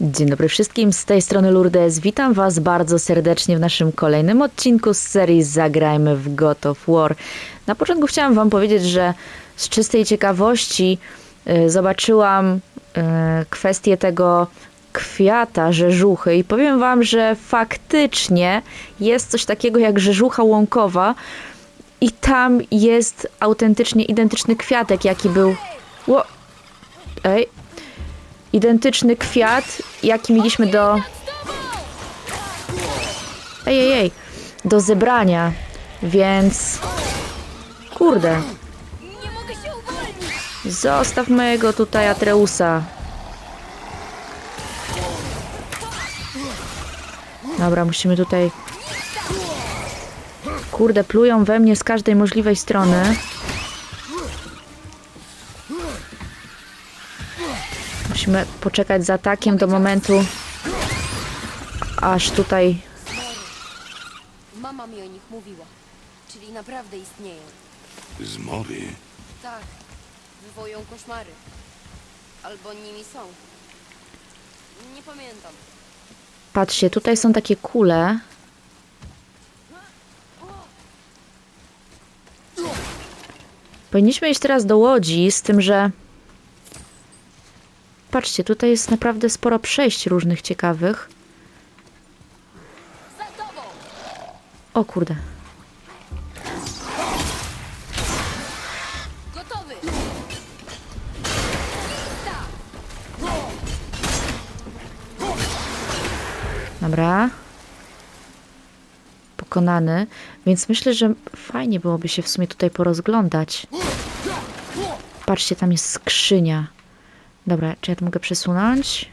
Dzień dobry wszystkim, z tej strony Lourdes. Witam Was bardzo serdecznie w naszym kolejnym odcinku z serii Zagrajmy w God of War. Na początku chciałam Wam powiedzieć, że z czystej ciekawości y, zobaczyłam y, kwestię tego kwiata rzeżuchy i powiem Wam, że faktycznie jest coś takiego jak rzeżucha łąkowa i tam jest autentycznie identyczny kwiatek, jaki był... Ło... Ej, identyczny kwiat, jaki mieliśmy do. Ej, ej, ej. Do zebrania. Więc. Kurde. Zostaw mojego tutaj Atreusa. Dobra, musimy tutaj. Kurde, plują we mnie z każdej możliwej strony. Musimy poczekać z atakiem do momentu, aż tutaj. Mama mi o nich mówiła. Czyli naprawdę istnieją. Zmory? Tak, wywołują koszmary. Albo nimi są. Nie pamiętam. Patrzcie, tutaj są takie kule. Powinniśmy iść teraz do łodzi, z tym, że. Patrzcie, tutaj jest naprawdę sporo przejść różnych ciekawych. O kurde. Dobra. Pokonany. Więc myślę, że fajnie byłoby się w sumie tutaj porozglądać. Patrzcie, tam jest skrzynia. Dobra, czy ja to mogę przesunąć?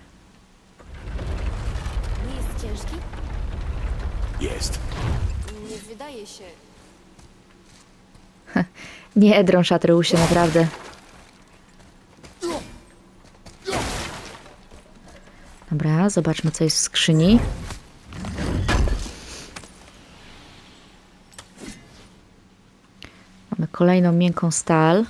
Nie jest ciężki? Jest. Nie wydaje się. Nie, drąż Atreusie, naprawdę. Dobra, zobaczmy, co jest w skrzyni. Mamy kolejną miękką stal.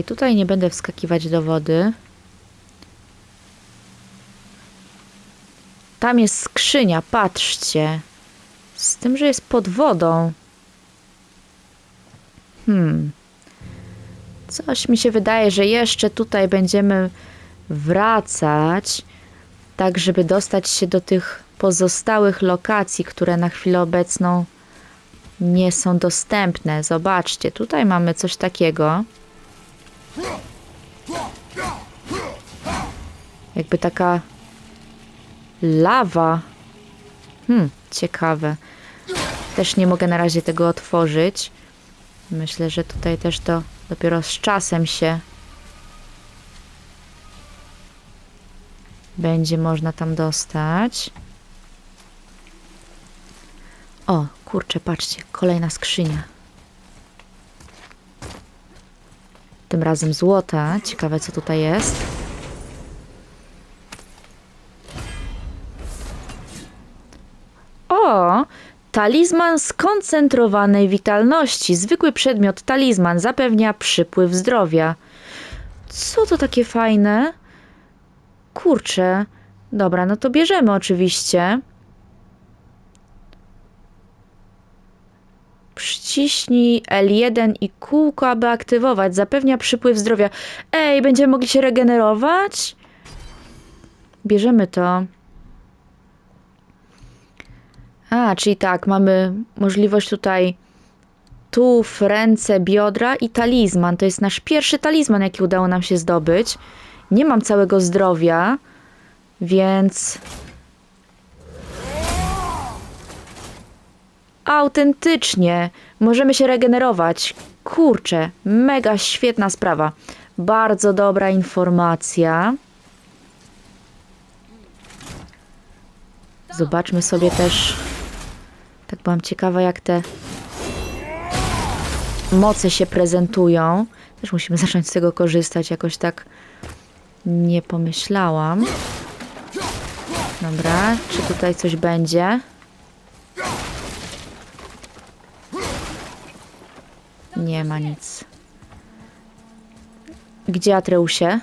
Tutaj nie będę wskakiwać do wody. Tam jest skrzynia, patrzcie. Z tym, że jest pod wodą. Hmm. Coś mi się wydaje, że jeszcze tutaj będziemy wracać, tak żeby dostać się do tych pozostałych lokacji, które na chwilę obecną nie są dostępne. Zobaczcie, tutaj mamy coś takiego. Jakby taka Lawa. Hmm, ciekawe. Też nie mogę na razie tego otworzyć. Myślę, że tutaj też to dopiero z czasem się będzie można tam dostać. O, kurczę, patrzcie, kolejna skrzynia. Tym razem złota. Ciekawe, co tutaj jest. O! Talizman skoncentrowanej witalności. Zwykły przedmiot talizman zapewnia przypływ zdrowia. Co to takie fajne? Kurczę. Dobra, no to bierzemy oczywiście. Przyciśnij L1 i kółko, aby aktywować. Zapewnia przypływ zdrowia. Ej, będziemy mogli się regenerować? Bierzemy to. A, czyli tak, mamy możliwość tutaj tuf, ręce, biodra i talizman. To jest nasz pierwszy talizman, jaki udało nam się zdobyć. Nie mam całego zdrowia, więc... Autentycznie możemy się regenerować. Kurczę, mega świetna sprawa. Bardzo dobra informacja. Zobaczmy sobie też. Tak byłam ciekawa, jak te moce się prezentują. Też musimy zacząć z tego korzystać, jakoś tak nie pomyślałam. Dobra, czy tutaj coś będzie? Nie ma nic. Gdzie Atreusie?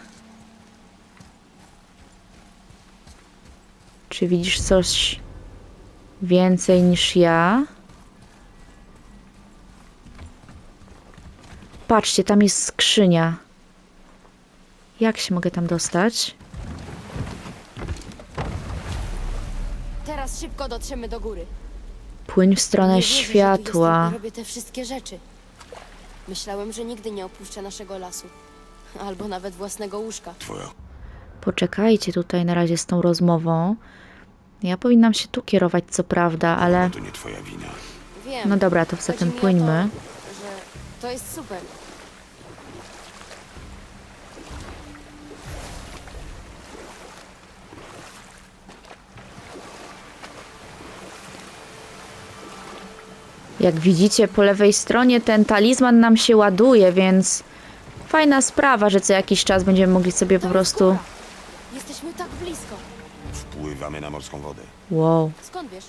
Czy widzisz coś więcej niż ja? Patrzcie, tam jest skrzynia. Jak się mogę tam dostać? Teraz szybko dotrzemy do góry. Płyń w stronę nie wierzę, że tu światła. jestem i robię te wszystkie rzeczy. Myślałem, że nigdy nie opuszczę naszego lasu. Albo nawet własnego łóżka. Twoja. Poczekajcie tutaj na razie z tą rozmową. Ja powinnam się tu kierować, co prawda, ale. To nie twoja wina. Wiem. No dobra, to Chodzi zatem mi o płyńmy. To, że to jest super. Jak widzicie, po lewej stronie ten talizman nam się ładuje, więc fajna sprawa, że co jakiś czas będziemy mogli sobie po To jest prostu. góra. Jesteśmy tak blisko. Wpływamy na morską wodę. Wow. Skąd wiesz?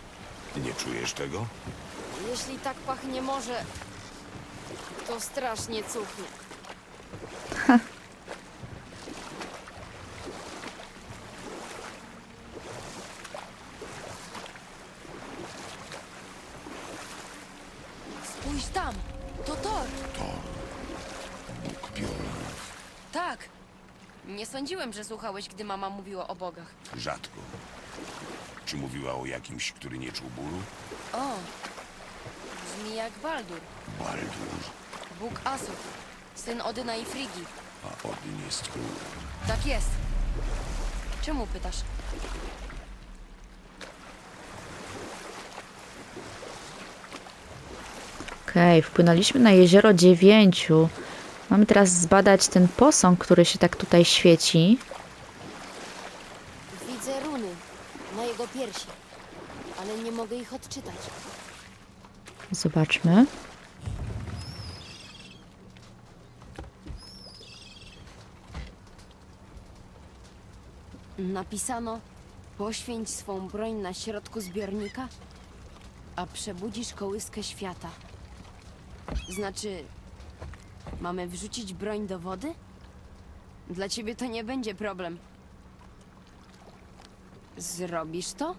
Nie czujesz tego? Jeśli tak pachnie morze, to strasznie cuchnie. Spójrz tam! To Thor! Bóg piorunów. Tak! Nie sądziłem, że słuchałeś, gdy mama mówiła o bogach. Rzadko. Czy mówiła o jakimś, który nie czuł bólu? O! Brzmi jak Baldur, Baldur. bóg Asów, syn Odyna i Frigi. A Odyn jest królem. Tak jest. Czemu pytasz? Okej, wpłynęliśmy na jezioro dziewięciu. Mamy teraz zbadać ten posąg, który się tak tutaj świeci. Widzę runy na jego piersi, ale nie mogę ich odczytać. Zobaczmy. Napisano: Poświęć swą broń na środku zbiornika, a przebudzisz kołyskę świata. Znaczy, mamy wrzucić broń do wody? Dla ciebie to nie będzie problem. Zrobisz to?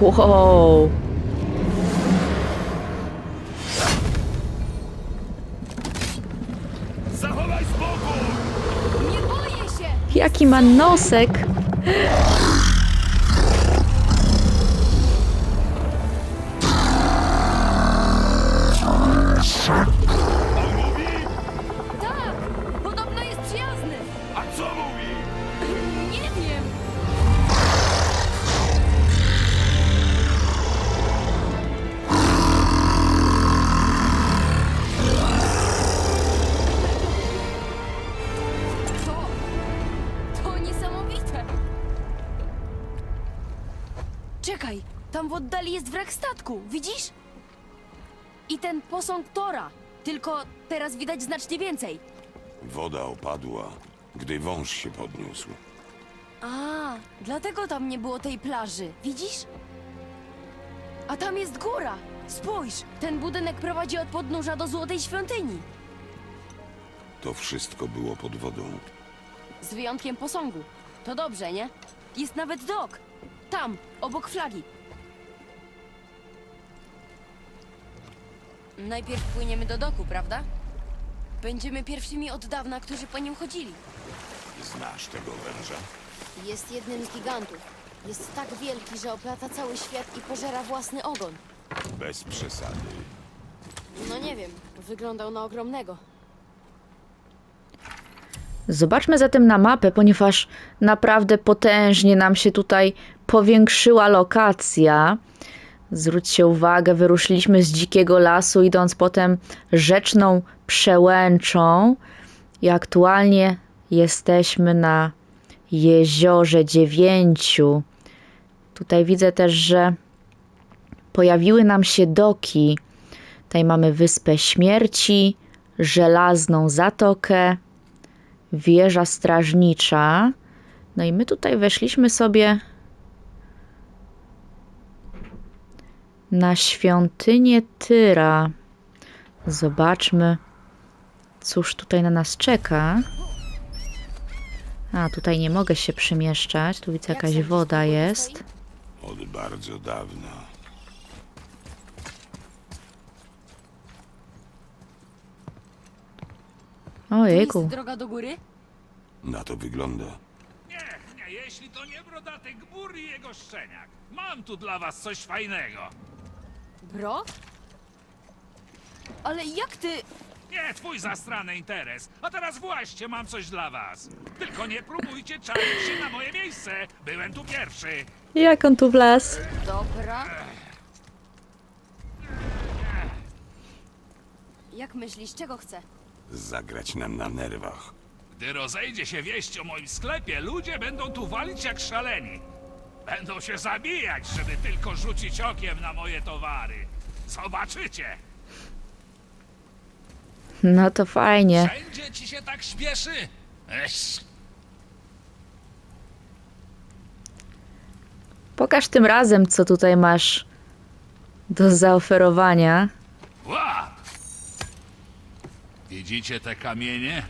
Wow. Jaki ma nosek! Jest wrak statku, widzisz? I ten posąg Tora. Tylko teraz widać znacznie więcej. Woda opadła, gdy wąż się podniósł. A, dlatego tam nie było tej plaży, widzisz? A tam jest góra! Spójrz, ten budynek prowadzi od podnóża do Złotej Świątyni. To wszystko było pod wodą. Z wyjątkiem posągu. To dobrze, nie? Jest nawet dok. Tam, obok flagi. Najpierw płyniemy do doku, prawda? Będziemy pierwszymi od dawna, którzy po nim chodzili. Znasz tego węża? Jest jednym z gigantów. Jest tak wielki, że oplata cały świat i pożera własny ogon. Bez przesady. No nie wiem, wyglądał na ogromnego. Zobaczmy zatem na mapę, ponieważ naprawdę potężnie nam się tutaj powiększyła lokacja. Zwróćcie uwagę, wyruszyliśmy z dzikiego lasu, idąc potem rzeczną przełęczą i aktualnie jesteśmy na jeziorze dziewięciu. Tutaj widzę też, że pojawiły nam się doki. Tutaj mamy Wyspę Śmierci, Żelazną Zatokę, wieża strażnicza. No i my tutaj weszliśmy sobie na świątynię Tyra. Zobaczmy, cóż tutaj na nas czeka. A, tutaj nie mogę się przemieszczać. Tu widzę, Jak jakaś woda jest. Od bardzo dawna. Ojejku. droga do góry? Na to wygląda. Nie, nie, jeśli to nie brodaty gbur i jego szczeniak. Mam tu dla was coś fajnego. Bro? Ale jak ty... Nie, twój zastrany interes. A teraz właśnie mam coś dla was. Tylko nie próbujcie czaić się na moje miejsce. Byłem tu pierwszy. Jak on tu wlazł? Dobra. Jak myślisz, czego chce? Zagrać nam na nerwach. Gdy rozejdzie się wieść o moim sklepie, ludzie będą tu walić jak szaleni. Będą się zabijać, żeby tylko rzucić okiem na moje towary. Zobaczycie. No to fajnie. Wszędzie ci się tak śpieszy? Esz. Pokaż tym razem, co tutaj masz do zaoferowania. Łap! Widzicie te kamienie?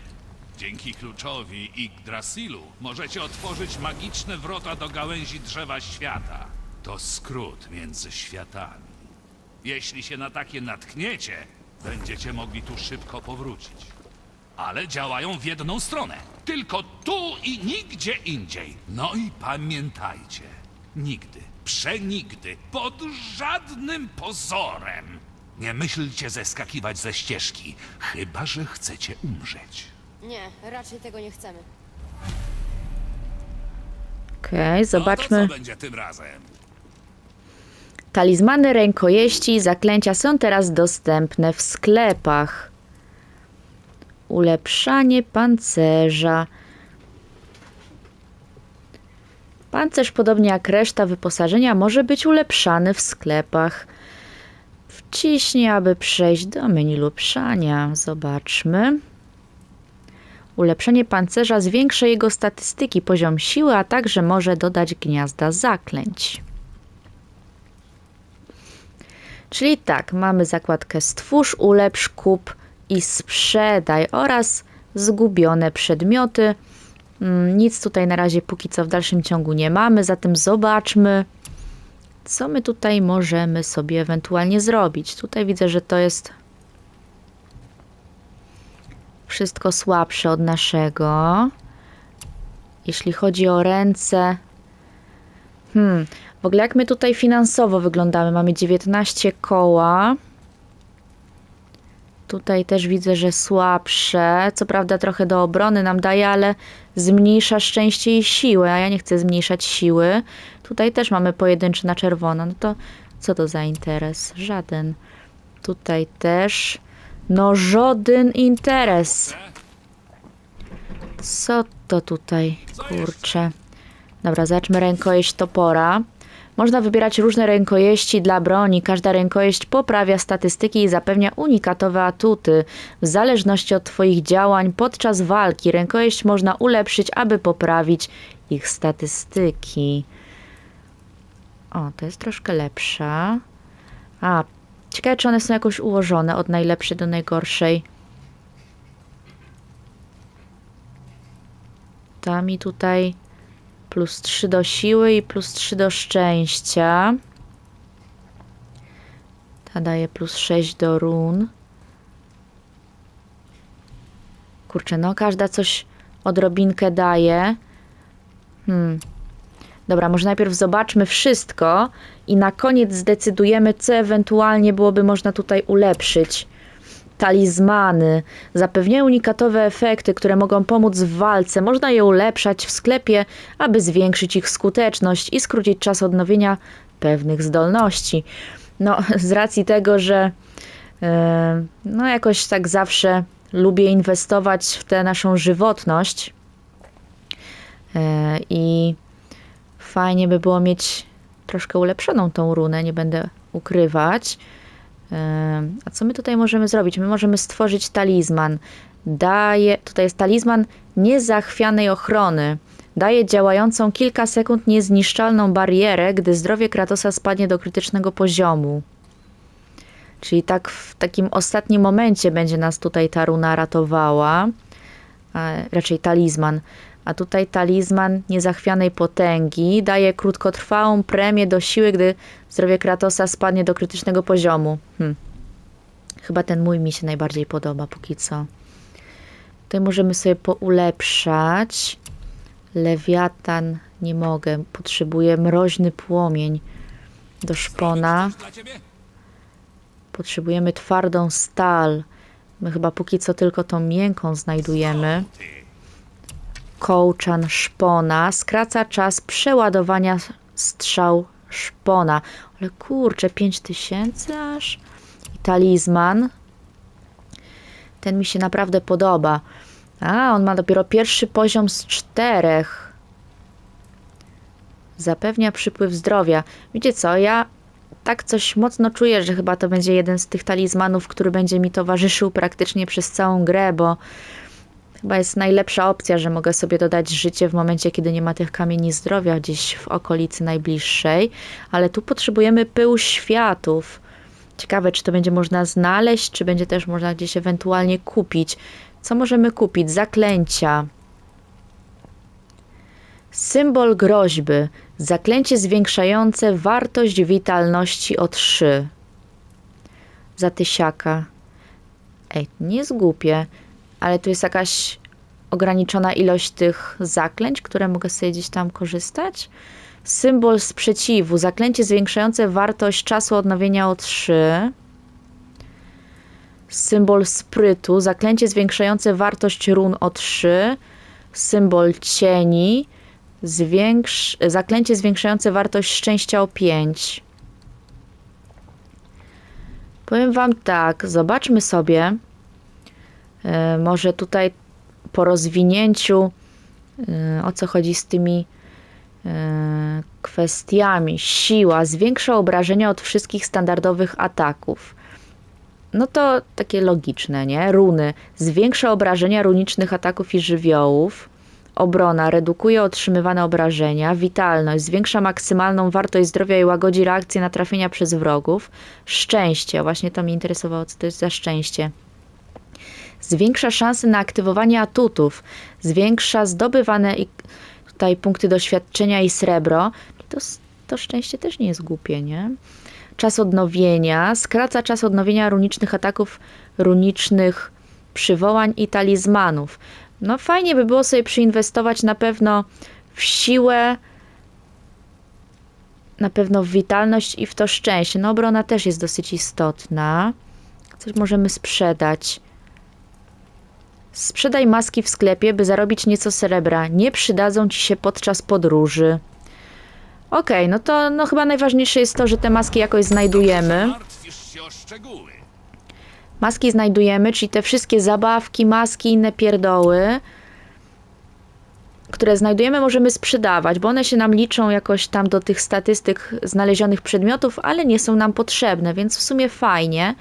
Dzięki kluczowi Yggdrasilu możecie otworzyć magiczne wrota do gałęzi drzewa świata. To skrót między światami. Jeśli się na takie natkniecie, będziecie mogli tu szybko powrócić. Ale działają w jedną stronę. Tylko tu i nigdzie indziej. No i pamiętajcie, nigdy, przenigdy, pod żadnym pozorem nie myślcie zeskakiwać ze ścieżki, chyba że chcecie umrzeć. Nie, raczej tego nie chcemy. Okej, No to zobaczmy. co będzie tym razem? Talizmany rękojeści i zaklęcia są teraz dostępne w sklepach. Ulepszanie pancerza. Pancerz, podobnie jak reszta wyposażenia, może być ulepszany w sklepach. Wciśnij, aby przejść do menu ulepszania. Zobaczmy. Ulepszenie pancerza zwiększa jego statystyki, poziom siły, a także może dodać gniazda zaklęć. Czyli tak, mamy zakładkę Stwórz, ulepsz, kup i sprzedaj oraz zgubione przedmioty. Mm, Nic tutaj na razie póki co w dalszym ciągu nie mamy, zatem zobaczmy, co my tutaj możemy sobie ewentualnie zrobić. Tutaj widzę, że to jest wszystko słabsze od naszego. Jeśli chodzi o ręce, Hmm, w ogóle jak my tutaj finansowo wyglądamy? Mamy 19 koła. Tutaj też widzę, że słabsze. Co prawda trochę do obrony nam daje, ale zmniejsza szczęście i siłę, a ja nie chcę zmniejszać siły. Tutaj też mamy pojedynczy na czerwono. No to co to za interes? Żaden. Tutaj też. No żaden interes. Co to tutaj? Kurczę. Dobra, zacznijmy rękojeść topora. Można wybierać różne rękojeści dla broni. Każda rękojeść poprawia statystyki i zapewnia unikatowe atuty. W zależności od Twoich działań podczas walki rękojeść można ulepszyć, aby poprawić ich statystyki. O, to jest troszkę lepsza. A, ciekawe, czy one są jakoś ułożone od najlepszej do najgorszej. Ta mi tutaj plus 3 do siły i plus 3 do szczęścia. Ta daje plus 6 do run. Kurczę, no każda coś odrobinkę daje. Hmm. Dobra, może najpierw zobaczmy wszystko i na koniec zdecydujemy, co ewentualnie byłoby można tutaj ulepszyć. Talizmany zapewniają unikatowe efekty, które mogą pomóc w walce. Można je ulepszać w sklepie, aby zwiększyć ich skuteczność i skrócić czas odnowienia pewnych zdolności. No, z racji tego, że e, no jakoś tak zawsze lubię inwestować w tę naszą żywotność e, i fajnie by było mieć troszkę ulepszoną tą runę, nie będę ukrywać. E, A co my tutaj możemy zrobić? My możemy stworzyć talizman. Daje, tutaj jest talizman niezachwianej ochrony. Daje działającą kilka sekund niezniszczalną barierę, gdy zdrowie Kratosa spadnie do krytycznego poziomu. Czyli tak w takim ostatnim momencie będzie nas tutaj ta runa ratowała. Raczej talizman. A tutaj talizman niezachwianej potęgi daje krótkotrwałą premię do siły, gdy zdrowie Kratosa spadnie do krytycznego poziomu. Hm. Chyba ten mój mi się najbardziej podoba póki co. Tutaj możemy sobie poulepszać. Lewiatan nie mogę. Potrzebuję mroźny płomień do szpona. Potrzebujemy twardą stal. My chyba póki co tylko tą miękką znajdujemy. Kołczan szpona skraca czas przeładowania strzał szpona. Ale kurczę, 5000 aż. I talizman. Ten mi się naprawdę podoba. A, on ma dopiero pierwszy poziom z czterech. Zapewnia przypływ zdrowia. Wiecie co, ja tak coś mocno czuję, że chyba to będzie jeden z tych talizmanów, który będzie mi towarzyszył praktycznie przez całą grę, bo chyba jest najlepsza opcja, że mogę sobie dodać życie w momencie, kiedy nie ma tych kamieni zdrowia gdzieś w okolicy najbliższej. Ale tu potrzebujemy pył światów. Ciekawe, czy to będzie można znaleźć, czy będzie też można gdzieś ewentualnie kupić. Co możemy kupić? Zaklęcia. Symbol groźby. Zaklęcie zwiększające wartość witalności o 3. Za tysiaka. Ej, nie jest głupie, ale tu jest jakaś ograniczona ilość tych zaklęć, które mogę sobie gdzieś tam korzystać. Symbol sprzeciwu. Zaklęcie zwiększające wartość czasu odnowienia o 3. Symbol sprytu. Zaklęcie zwiększające wartość run o 3. Symbol cieni. Zaklęcie zwiększające wartość szczęścia o 5. Powiem Wam tak, zobaczmy sobie. E, może tutaj po rozwinięciu, e, o co chodzi z tymi e, kwestiami. Siła zwiększa obrażenia od wszystkich standardowych ataków. No to takie logiczne, nie? Runy zwiększa obrażenia runicznych ataków i żywiołów. Obrona redukuje otrzymywane obrażenia. Witalność zwiększa maksymalną wartość zdrowia i łagodzi reakcje na trafienia przez wrogów. Szczęście, właśnie to mnie interesowało, co to jest za szczęście. Zwiększa szanse na aktywowanie atutów. Zwiększa zdobywane tutaj punkty doświadczenia i srebro. To, to szczęście też nie jest głupie, nie? Czas odnowienia. Skraca czas odnowienia runicznych ataków, runicznych przywołań i talizmanów. No fajnie by było sobie przyinwestować na pewno w siłę, na pewno w witalność i w to szczęście. No obrona też jest dosyć istotna. Coś możemy sprzedać. Sprzedaj maski w sklepie, by zarobić nieco srebra. Nie przydadzą ci się podczas podróży. Okej, no to no chyba najważniejsze jest to, że te maski jakoś znajdujemy. Maski znajdujemy, czyli te wszystkie zabawki, maski, inne pierdoły, które znajdujemy, możemy sprzedawać, bo one się nam liczą jakoś tam do tych statystyk znalezionych przedmiotów, ale nie są nam potrzebne, więc w sumie fajnie,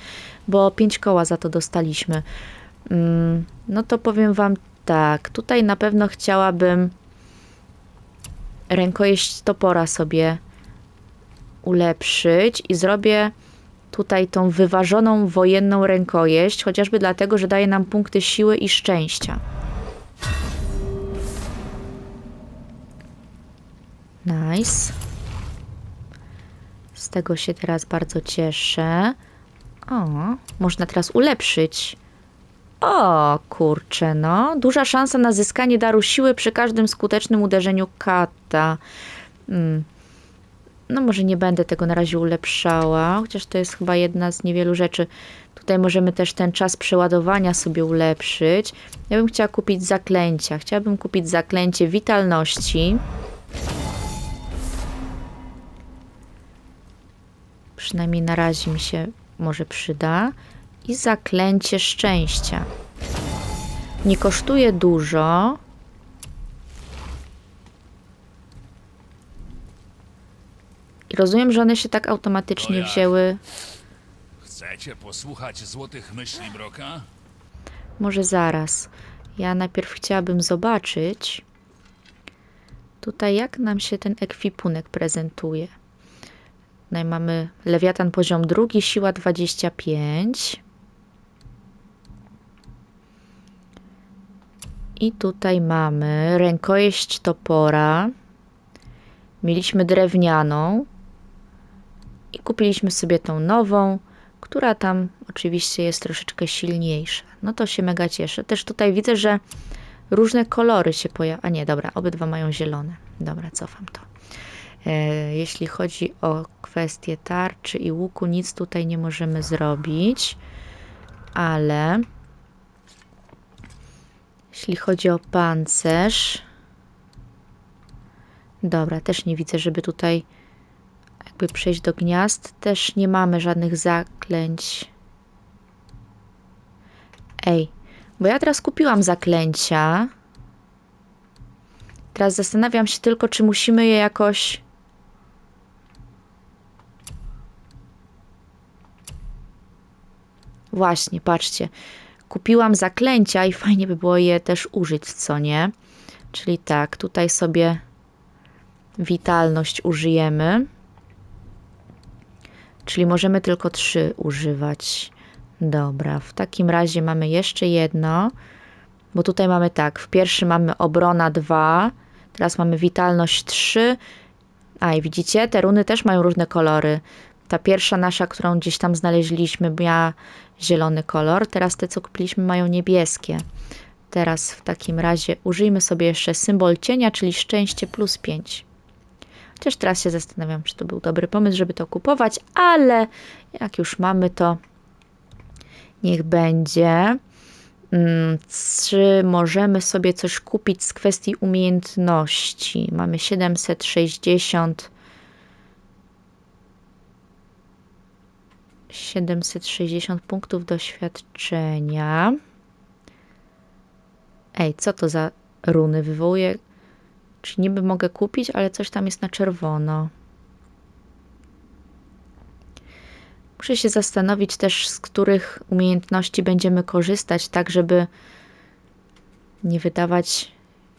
bo pięć koła za to dostaliśmy. Mm, No to powiem Wam tak, tutaj na pewno chciałabym rękojeść topora sobie ulepszyć i zrobię tutaj tą wyważoną wojenną rękojeść, chociażby dlatego, że daje nam punkty siły i szczęścia. Nice. Z tego się teraz bardzo cieszę. O, można teraz ulepszyć. O, kurczę, no. Duża szansa na zyskanie daru siły przy każdym skutecznym uderzeniu kata. Mm. No może nie będę tego na razie ulepszała, chociaż to jest chyba jedna z niewielu rzeczy. Tutaj możemy też ten czas przeładowania sobie ulepszyć. Ja bym chciała kupić zaklęcia. Chciałabym kupić zaklęcie witalności. Przynajmniej na razie mi się może przyda. I zaklęcie szczęścia. Nie kosztuje dużo. I rozumiem, że one się tak automatycznie wzięły. Chcecie posłuchać złotych myśli Broka? Może zaraz. Ja najpierw chciałabym zobaczyć tutaj, jak nam się ten ekwipunek prezentuje. Tutaj mamy lewiatan poziom drugi, siła 25. I tutaj mamy rękojeść topora. Mieliśmy drewnianą. I kupiliśmy sobie tą nową, która tam oczywiście jest troszeczkę silniejsza. No to się mega cieszę. Też tutaj widzę, że różne kolory się pojawiają. A nie, dobra, obydwa mają zielone. Dobra, cofam to. E, jeśli chodzi o kwestię tarczy i łuku, nic tutaj nie możemy zrobić, ale jeśli chodzi o pancerz, dobra, też nie widzę, żeby tutaj jakby przejść do gniazd. Też nie mamy żadnych zaklęć. Ej, bo ja teraz kupiłam zaklęcia. Teraz zastanawiam się tylko, czy musimy je jakoś. Właśnie, patrzcie. Kupiłam zaklęcia i fajnie by było je też użyć, co nie? Czyli tak, tutaj sobie witalność użyjemy. Czyli możemy tylko trzy używać. Dobra, w takim razie mamy jeszcze jedno, bo tutaj mamy tak, w pierwszym mamy obrona 2, teraz mamy witalność 3. A i widzicie, te runy też mają różne kolory. Ta pierwsza nasza, którą gdzieś tam znaleźliśmy, miała zielony kolor, teraz te, co kupiliśmy, mają niebieskie. Teraz w takim razie użyjmy sobie jeszcze symbol cienia, czyli szczęście plus 5. Chociaż teraz się zastanawiam, czy to był dobry pomysł, żeby to kupować, ale jak już mamy to, niech będzie. Mm, Czy możemy sobie coś kupić z kwestii umiejętności? Mamy 760. 760 punktów doświadczenia. Ej, co to za runy wywołuje? Czy niby mogę kupić, ale coś tam jest na czerwono. Muszę się zastanowić też, z których umiejętności będziemy korzystać, tak żeby nie wydawać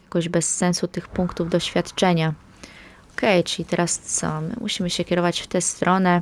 jakoś bez sensu tych punktów doświadczenia. Ok, czyli teraz co? My musimy się kierować w tę stronę.